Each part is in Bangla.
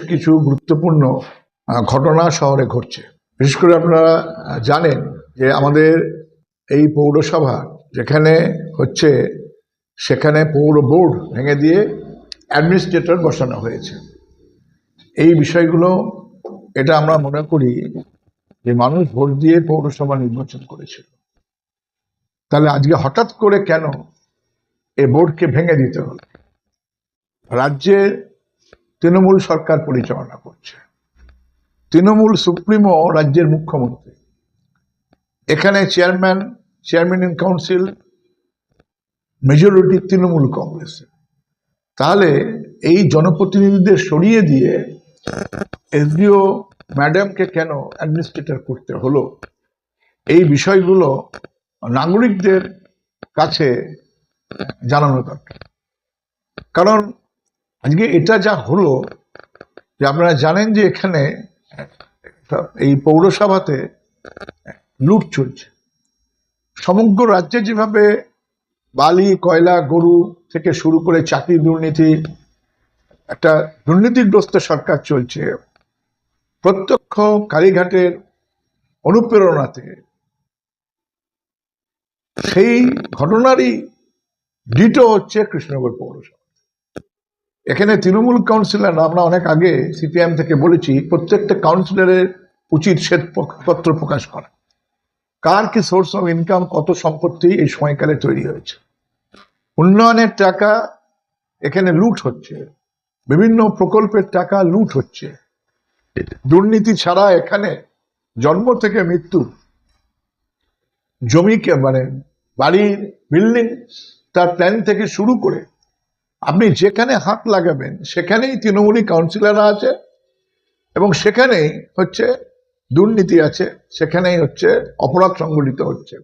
কিছু গুরুত্বপূর্ণ ঘটনা শহরে ঘটছে। বিশেষ করে আপনারা জানেন যে আমাদের এই পৌরসভা যেখানে হচ্ছে, সেখানে পৌর বোর্ড ভেঙে দিয়ে অ্যাডমিনিস্ট্রেটর বসানো হয়েছে। এই বিষয়গুলো, এটা আমরা মনে করি যে মানুষ ভোট দিয়ে পৌরসভা নির্বাচন করেছিল। তাহলে আজকে হঠাৎ করে কেন এই বোর্ডকে ভেঙে দিতে হলো? রাজ্যে তৃণমূল সরকার পরিচালনা করছে। তৃণমূল সুপ্রিমো রাজ্যের মুখ্যমন্ত্রী। এখানে chairman chairman in council, majority Trinamool কংগ্রেসের। তাহলে এই জনপ্রতিনিধিদের সরিয়ে দিয়ে এসডিও ম্যাডামকে কেন অ্যাডমিনিস্ট্রেটর করতে হলো? এই বিষয়গুলো নাগরিকদের কাছে জানানো দরকার। কারণ আজকে এটা যা হলো, যে আপনারা জানেন যে এখানে এই পৌরসভাতে লুট চলছে। সমগ্র রাজ্যে যেভাবে বালি, কয়লা, গরু থেকে শুরু করে চাকরি দুর্নীতি, একটা দুর্নীতিগ্রস্ত সরকার চলছে। প্রত্যক্ষ কালীঘাটের অনুপ্রেরণাতে সেই ঘটনারই ডিটো হচ্ছে কৃষ্ণনগর পৌরসভা। এখানে তৃণমূল কাউন্সিলর, আমরা অনেক আগে সিপিএম থেকে বলেছি, প্রত্যেকটা কাউন্সিলরের উচিত শ্বেতপত্র প্রকাশ করা। কার কি সোর্স অফ ইনকাম কত সম্পত্তি এই সময়কালে তৈরি হয়েছে? উন্নয়নের টাকা এখানে লুট হচ্ছে। বিভিন্ন প্রকল্পের টাকা লুট হচ্ছে। দুর্নীতি ছাড়া এখানে জন্ম থেকে মৃত্যু জমিকে মানে বাড়ির বিল্ডিং তার প্ল্যান থেকে শুরু করে আপনি যেখানে হাত লাগাবেন, সেখানেই তৃণমূলী কাউন্সিলররা আছে এবং সেখানেই হচ্ছে দুর্নীতি আছে, সেখানেই হচ্ছে অপরাধ সংগঠিত হচ্ছে।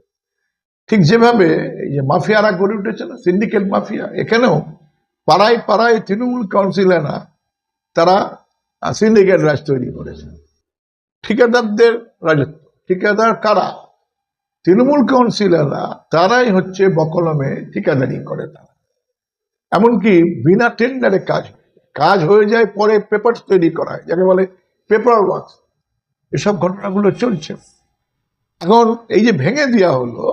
ঠিক যেভাবে এই যে মাফিয়ারা গড়ে উঠেছে না, সিন্ডিকেট মাফিয়া, এখানেও পাড়ায় পাড়ায় তৃণমূল কাউন্সিলররা, তারা সিন্ডিকেট রাজ তৈরি করেছে। ঠিকাদারদের রাজত্ব, ঠিকাদার কারা? তৃণমূল কাউন্সিলররা, তারাই হচ্ছে বকলমে ঠিকাদারি করে তারা। এমনকি বিনা টেন্ডারে কাজ কাজ হয়ে যায়, পরে পেপার তৈরি করা যাকে বলে পেপার ওয়ার্ক এসব ঘটনাগুলো চলছে। এখন এই যে ভেঙে দেওয়া হলো,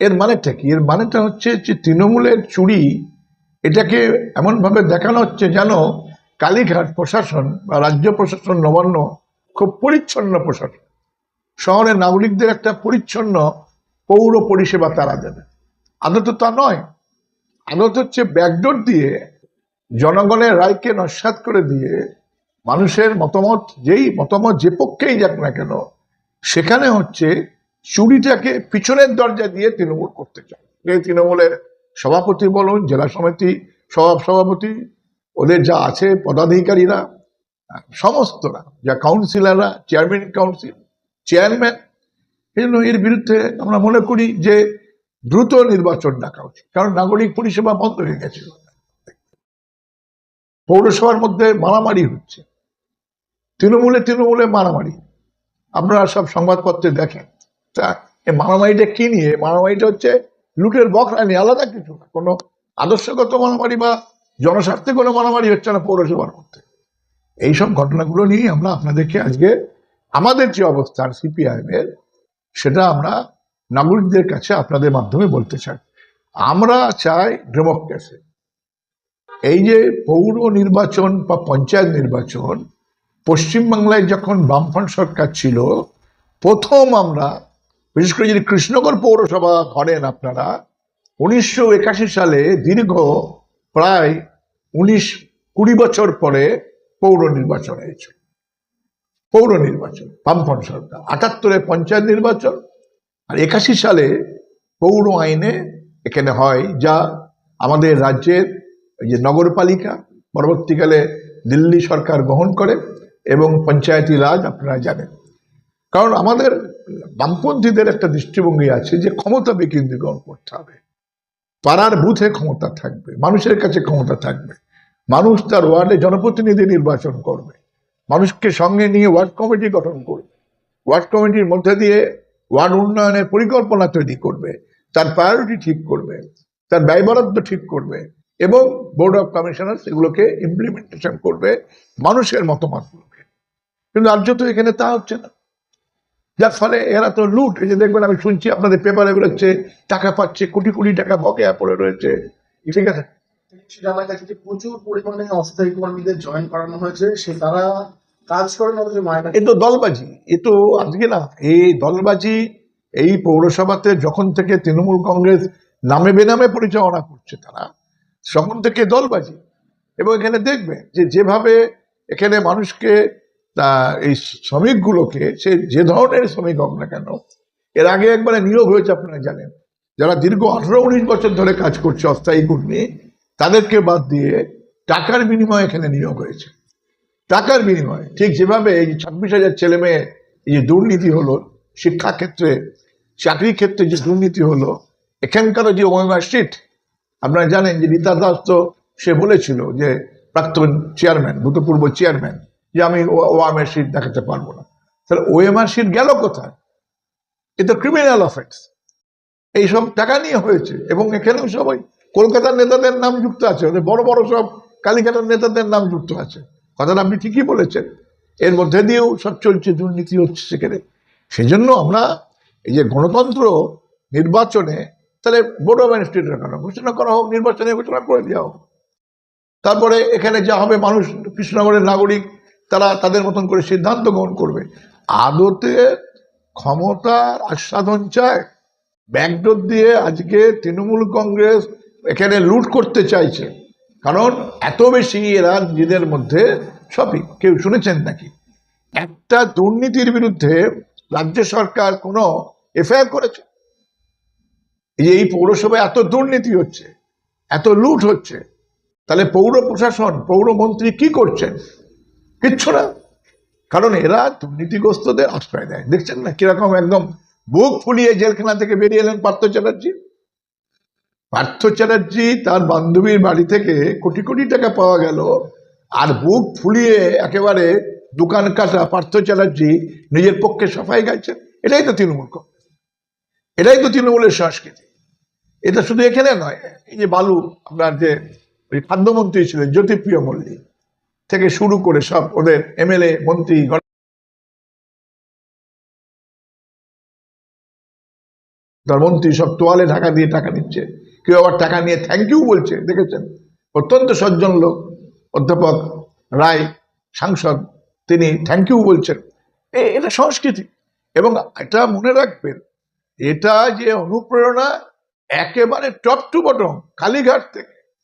এর মানেটা কি? এর মানেটা হচ্ছে যে তৃণমূলের চুরি, এটাকে এমনভাবে দেখানো হচ্ছে যেন কালীঘাট প্রশাসন বা রাজ্য প্রশাসন নবান্ন খুব পরিচ্ছন্ন প্রশাসন। শহরের নাগরিকদের একটা পরিচ্ছন্ন পৌর পরিষেবা তারা দেবে। আদত তা নয়। আদত হচ্ছে ব্যাকডোর দিয়ে জনগণের রায়কে নস্বাত করে দিয়ে মানুষের মতামত, যেই মতামত যে পক্ষেই যাক না কেন, সেখানে হচ্ছে চুরিটাকে পিছনের দরজা দিয়ে তৃণমূল করতে চায়। তৃণমূলের সভাপতি বলুন, জেলা সমিতি সভা সভাপতি, ওদের যা আছে, পদাধিকারীরা, সমস্তরা, যা কাউন্সিলাররা, চেয়ারম্যান কাউন্সিল, চেয়ারম্যান এর বিরুদ্ধে আমরা মনে করি যে দ্রুত নির্বাচন ডাকা উচিত। কারণ নাগরিক পরিষেবা বন্ধ হয়ে গেছে। পৌরসভার মধ্যে মারামারি হচ্ছে। তৃণমূলে তৃণমূলে মারামারি। আপনারা সব সংবাদপত্রে দেখেন। তা, এই মারামারিটা কি নিয়ে? মারামারিটা হচ্ছে লুটের বকরা নিয়ে আলাদা কিছু কোনো আদর্শগত মারামারি বা জনস্বার্থে কোনো মারামারি হচ্ছে না পৌরসভার মধ্যে। এইসব ঘটনাগুলো নিয়ে আমরা আপনাদেরকে আজকে, আমাদের যে অবস্থান সিপিআইএম এর সেটা আমরা নাগরিকদের কাছে আপনাদের মাধ্যমে বলতে চাই। আমরা চাই ডেমোক্রেসি। এই যে পৌর নির্বাচন বা পঞ্চায়েত নির্বাচন, পশ্চিমবাংলায় যখন বামফ্রন্ট সরকার ছিল, প্রথম আমরা, বিশেষ করে যদি কৃষ্ণগর পৌরসভা করেন আপনারা, উনিশশো একাশি সালে দীর্ঘ প্রায় উনিশ কুড়ি বছর পরে পৌর নির্বাচন হয়েছে। পৌর নির্বাচন, বামফ্রন্ট সরকার। আটাত্তরে পঞ্চায়েত নির্বাচন আর একাশি সালে পৌর আইনে এখানে হয়, যা আমাদের রাজ্যের যে নগরপালিকা, পরবর্তীকালে দিল্লি সরকার গ্রহণ করে এবং পঞ্চায়েতি রাজ আপনারা জানেন। কারণ আমাদের বামপন্থীদের একটা দৃষ্টিভঙ্গি আছে যে ক্ষমতা বিকেন্দ্রীকরণ করতে হবে। পাড়ার বুথে ক্ষমতা থাকবে, মানুষের কাছে ক্ষমতা থাকবে। মানুষ তার ওয়ার্ডে জনপ্রতিনিধি নির্বাচন করবে। মানুষকে সঙ্গে নিয়ে ওয়ার্ড কমিটি গঠন করবে। ওয়ার্ড কমিটির মধ্যে দিয়ে ওয়ার্ড উন্নয়নের পরিকল্পনা তৈরি করবে, তার প্রায়োরিটি ঠিক করবে, তার ব্যয় বরাদ্দ ঠিক করবে এবং বোর্ড অফ কমিশনার সেগুলোকে ইমপ্লিমেন্টেশন করবে মানুষের মতামতগুলোকে কিন্তু রাজ্য তো এখানে তা হচ্ছে না। যার ফলে এরা তো লুট। এই যে দেখবেন আমি শুনছি আপনাদের পেপারে বেরোচ্ছে টাকা পাচ্ছে, কোটি কোটি টাকা বকেয়া পড়ে রয়েছে। ঠিক আছে? জানা গেছে যে প্রচুর পরিমাণে অস্থায়ী কর্মীদের জয়েন করানো হয়েছে, সে তারা কাজ অথচ মায়না এ তো দলবাজি, এ তো আজকে না, এই দলবাজি এই পৌরসভাতে যখন থেকে তৃণমূল কংগ্রেস নামে বেনামে পরিচালনা করছে তারা, তখন থেকে দলবাজি। এবং এখানে দেখবে যে যেভাবে এখানে মানুষকে এই শ্রমিকগুলোকে, সে যে ধরনের শ্রমিক হোক না কেন, এর আগে একবারে নিয়োগ হয়েছে আপনারা জানেন, যারা দীর্ঘ আঠারো উনিশ বছর ধরে কাজ করছে অস্থায়ী কর্মী, তাদেরকে বাদ দিয়ে টাকার বিনিময়ে এখানে নিয়োগ হয়েছে। টাকার বিনিময়ে, ঠিক যেভাবে এই ছাব্বিশ হাজার ছেলে মেয়ে, এই যে দুর্নীতি হলো শিক্ষাক্ষেত্রে চাকরির ক্ষেত্রে যে দুর্নীতি হলো এখানকারও যে ওএমআর শিট আপনারা জানেন যে রীতা দাস তো সে বলেছিল যে প্রাক্তন চেয়ারম্যান, ভূতপূর্ব চেয়ারম্যান, যে আমি ওএমআর শিট দেখাতে পারব না। তাহলে ওএমআর শিট গেল কোথায়? এ তো ক্রিমিনাল অফেন্স এইসব টাকা নিয়ে হয়েছে, এবং এখানেও সবাই, কলকাতার নেতাদের নাম যুক্ত আছে, ওদের বড় বড় সব কালীঘাটের নেতাদের নাম যুক্ত আছে। কথাটা আপনি ঠিকই বলেছেন। এর মধ্যে দিয়েও সব চলছে দুর্নীতি হচ্ছে সেখানে। সেই জন্য আমরা এই যে গণতন্ত্র নির্বাচনে তাহলে বোর্ড অফ ম্যাজিস্ট্রেটের কেন ঘোষণা করা হোক, নির্বাচনে ঘোষণা করে দেওয়া হোক। তারপরে এখানে যা হবে মানুষ, কৃষ্ণনগরের নাগরিক, তারা তাদের মতন করে সিদ্ধান্ত গ্রহণ করবে। আদতে ক্ষমতার আস্বাদন চায়। ব্যাকডোর দিয়ে আজকে তৃণমূল কংগ্রেস এখানে লুট করতে চাইছে। কারণ এত বেশি এরা নিজেদের মধ্যে সবই, কেউ শুনেছেন নাকি? একটা দুর্নীতির বিরুদ্ধে রাজ্য সরকার কোনো এফআইআর করেছে? এই পৌরসভায় এত দুর্নীতি হচ্ছে, এত লুট হচ্ছে, তাহলে পৌর প্রশাসন, পৌরমন্ত্রী কি করছেন? কিচ্ছু না। কারণ এরা দুর্নীতিগ্রস্তদের আশ্রয় দেয়। দেখছেন না কীরকম একদম বুক ফুলিয়ে জেলখানা থেকে বেরিয়ে এলেন পার্থ চ্যাটার্জি? পার্থ চ্যাটার্জি তার বান্ধবীর বাড়ি থেকে কোটি কোটি টাকা পাওয়া গেল। আর বুক ফুলিয়ে একেবারে দোকান কাটা পার্থ চ্যাটার্জি নিজের পক্ষে সাফাই গাইছেন। এটাই তো তৃণমূল এটাই তো তৃণমূলের সংস্কৃতি। এটা শুধু এখানে নয়, এই যে বালু, আপনার যে ওই খাদ্যমন্ত্রী ছিলেন জ্যোতিপ্রিয় মল্লিক, থেকে শুরু করে সব ওদের এমএলএ, মন্ত্রী গণ- তার মন্ত্রী সব তোয়ালে ঢাকা দিয়ে টাকা নিচ্ছে কেউ আবার টাকা নিয়ে থ্যাংক ইউ বলছে, দেখেছেন? অত্যন্ত সজ্জন লোক, অধ্যাপক রায়, সাংসদ, তিনি থ্যাংক ইউ বলছেন। এটা সংস্কৃতি। এবং এটা মনে রাখবেন, এটা যে অনুপ্রেরণা একেবারে টপ টু বটম কালীঘাট থেকে।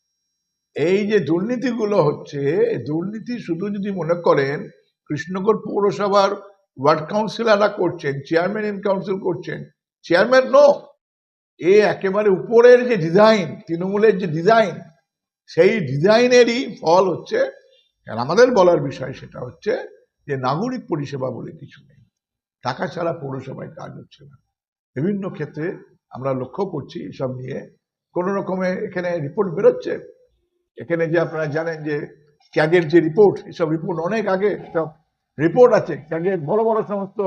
এই যে দুর্নীতিগুলো হচ্ছে দুর্নীতি শুধু যদি মনে করেন, কৃষ্ণনগর পৌরসভার ওয়ার্ড কাউন্সিলাররা করছেন চেয়ারম্যান ইন কাউন্সিল করছেন চেয়ারম্যান নো এ একেবারে উপরের যে ডিজাইন তৃণমূলের যে ডিজাইন সেই ডিজাইনেরই ফল হচ্ছে আমাদের বলার বিষয় সেটা হচ্ছে যে নাগরিক পরিষেবা বলে কিছু নেই। টাকা ছাড়া পৌরসভায় কাজ হচ্ছে না। বিভিন্ন ক্ষেত্রে আমরা লক্ষ্য করছি এসব নিয়ে। কোনো রকমে এখানে রিপোর্ট বেরোচ্ছে। এখানে যে আপনারা জানেন যে ক্যাগের যে রিপোর্ট এসব রিপোর্ট অনেক আগে, সব রিপোর্ট আছে। ক্যাগের বড় বড় সমস্ত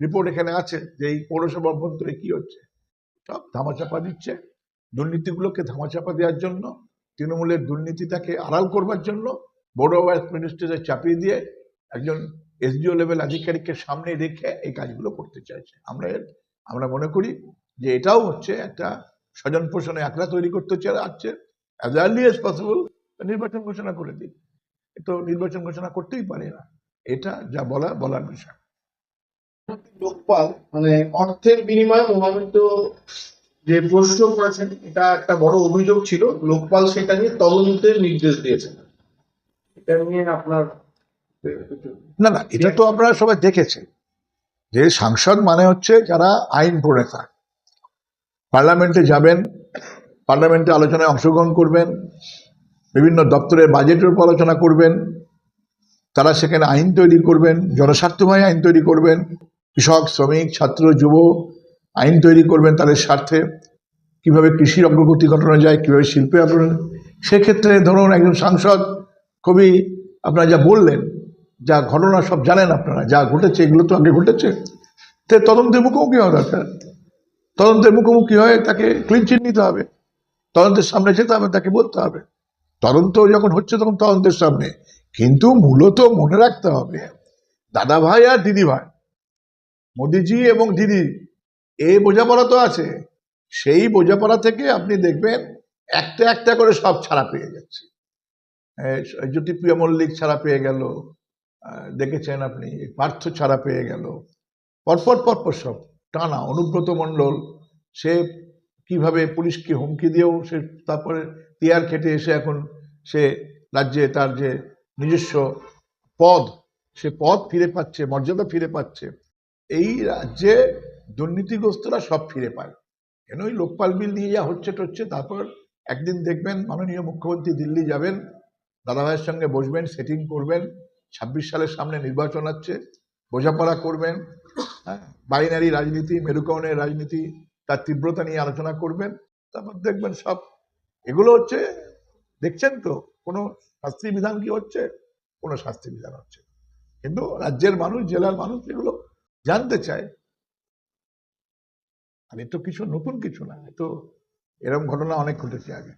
রিপোর্ট এখানে আছে যে এই পৌরসভা অভ্যন্তরে কি হচ্ছে? সব ধামাচাপা দিচ্ছে। দুর্নীতিগুলোকে ধামাচাপা দেওয়ার জন্য, তৃণমূলের দুর্নীতিটাকে আড়াল করবার জন্য বোর্ড অফ অ্যাডমিনিস্ট্রেটর চাপিয়ে দিয়ে একজন এসডিও লেভেল আধিকারিককে সামনে রেখে এই কাজগুলো করতে চাইছে। আমরা আমরা মনে করি যে এটাও হচ্ছে একটা স্বজন পোষণে একলা তৈরি করতে চাচ্ছে অ্যাজ আর্লি এজ পসিবল নির্বাচন ঘোষণা করে দিই তো নির্বাচন ঘোষণা করতেই পারে না। এটা যা বলা, বলার বিষয়। লোকপাল মানে অর্থের বিনিময়ে মহামিত্র যে প্রশ্ন করেছেন এটা একটা বড় অভিযোগ ছিল। লোকপাল সেটা নিয়ে তদন্তের নির্দেশ দিয়েছেন। এটা নিয়ে আপনার না না, এটা তো আপনারা সবাই দেখেছেন যে সাংসদ মানে হচ্ছে যারা আইন প্রণেতা পার্লামেন্টে যাবেন, পার্লামেন্টে আলোচনায় অংশগ্রহণ করবেন, বিভিন্ন দপ্তরের বাজেটের উপর আলোচনা করবেন, তারা সেখানে আইন তৈরি করবেন, জনস্বার্থময় আইন তৈরি করবেন কৃষক, শ্রমিক, ছাত্র, যুব, আইন তৈরি করবেন তাদের স্বার্থে। কীভাবে কৃষির অগ্রগতি ঘটানো যায়, কীভাবে শিল্পে অগ্রগতি সেক্ষেত্রে ধরুন একজন সাংসদ খুবই আপনারা যা বললেন, যা ঘটনা সব জানেন আপনারা, যা ঘটেছে, এগুলো তো আগে ঘটেছে। তে তদন্তের মুখোমুখি হওয়া দরকার। তদন্তের মুখোমুখি হয়ে তাকে ক্লিন চিট নিতে হবে। তদন্তের সামনে যেতে হবে, তাকে বলতে হবে। তদন্ত যখন হচ্ছে তখন তদন্তের সামনে। কিন্তু মূলত মনে রাখতে হবে, দাদা ভাই আর দিদি ভাই মোদিজি এবং দিদি, এই বোঝাপড়া তো আছে। সেই বোঝাপড়া থেকে আপনি দেখবেন একটা একটা করে সব ছাড়া পেয়ে যাচ্ছে। জ্যোতিপ্রিয় মল্লিক ছাড়া পেয়ে গেল দেখেছেন আপনি পার্থ ছাড়া পেয়ে গেল। পরপর পরপর সব, টানা অনুব্রত মণ্ডল, সে কীভাবে পুলিশকে হুমকি দিয়েও সে তারপরে টিয়ার খেটে এসে এখন সে রাজ্যে তার যে নিজস্ব পদ, সে পদ ফিরে পাচ্ছে, মর্যাদা ফিরে পাচ্ছে। এই রাজ্যে দুর্নীতিগ্রস্তরা সব ফিরে পায়। কেন ওই লোকপাল বিল নিয়ে যা হচ্ছে টচ্ছে, তারপর একদিন দেখবেন মাননীয় মুখ্যমন্ত্রী দিল্লি যাবেন, দাদাভাইয়ের সঙ্গে বসবেন সেটিং করবেন, ছাব্বিশ সালের সামনে নির্বাচন আছে বোঝাপড়া করবেন হ্যাঁ বাইনারি রাজনীতি, মেরুকরণের রাজনীতি, তার তীব্রতা নিয়ে আলোচনা করবেন, তারপর দেখবেন সব, এগুলো হচ্ছে, দেখছেন তো, কোনো শাস্তি বিধান কি হচ্ছে? কোনো শাস্তি বিধান হচ্ছে কিন্তু রাজ্যের মানুষ, জেলার মানুষ, এগুলো জানতে চায়। আর এ তো কিছু নতুন কিছু না, এ তো এরম ঘটনা অনেক ঘটেছে আগে।